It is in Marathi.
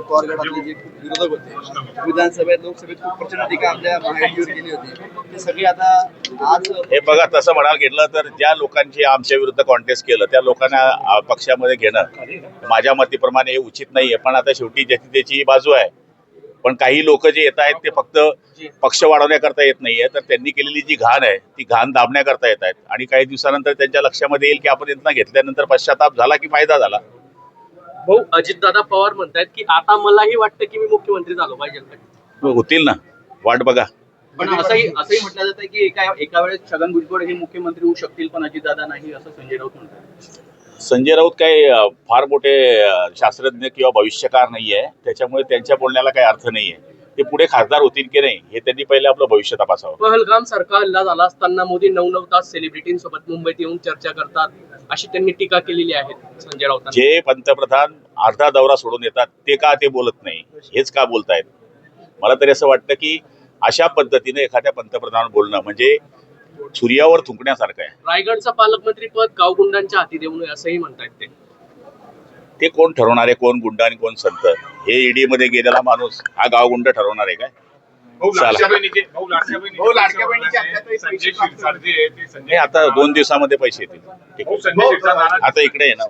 पवार गटातले जे विरोधक होते विधानसभेत लोकसभेत खूप प्रचंड टीका आपल्या महायुतीवर केली होती. ते सगळे आता आज हे बघा तसं म्हणायला घेतलं तर ज्या लोकांची आमच्या विरुद्ध कॉन्टेस्ट केलं त्या लोकांना पक्षामध्ये घेणं माझ्या मतीप्रमाणे हे उचित नाहीये. पण आता शेवटी ज्याची त्याची बाजू आहे. पण काही लोक जे येत आहेत ते फक्त पक्ष वाढवण्याकरता येत नाहीये. तर त्यांनी केलेली जी घाण आहे ती घाण दाबण्याकरता येत आहेत. आणि काही दिवसानंतर त्यांच्या लक्षामध्ये येईल की आपण यांना घेतल्यानंतर पश्चाताप झाला की फायदा झाला. भाऊ अजितदादा पवार म्हणतायत की आता मलाही वाटतं की मी मुख्यमंत्री झालो पाहिजे होतील ना. वाट बघा. पण असंही असंही म्हटलं जातं की एका एका वेळेस छगन भुजबळ हे मुख्यमंत्री होऊ शकतील पण अजितदादा नाही असं संजय राऊत म्हणतात. संजय राऊत काही फार मोठे शास्त्रज्ञ किंवा भविष्यकार नाहीये. त्याच्यामुळे त्यांच्या बोलण्याला काही अर्थ नाहीये. ते पुढे खासदार होतील की नाही हे त्यांनी पहिले आपलं भविष्य तपासावं. पहलगाम सारखा हल्ला झाला असताना मोदी नऊ नऊ तास सेलिब्रिटींसोबत मुंबईत येऊन चर्चा करतात अशी त्यांनी टीका केलेली आहे संजय राऊतांनी. जे पंतप्रधान अर्धा दौरा सोडून येतात ते का ते बोलत नाही हेच का बोलतायत? मला तरी असं वाटतं की अशा पद्धतीने एखाद्या पंतप्रधान बोलणं म्हणजे सूर्यावर थुंकण्यासारखं आहे. रायगडचं पालकमंत्री पद गावगुंडांच्या हाती देऊ नये असंही म्हणतायत ते. ते कोण ठरवणार आहे कोण गुंड आणि कोण संत? हे ईडी मध्ये गेलेला माणूस हा गावगुंड ठरवणार आहे काय? नाही आता दोन दिवसामध्ये पैसे येतील. ठीक आहे. आता इकडे आहे ना.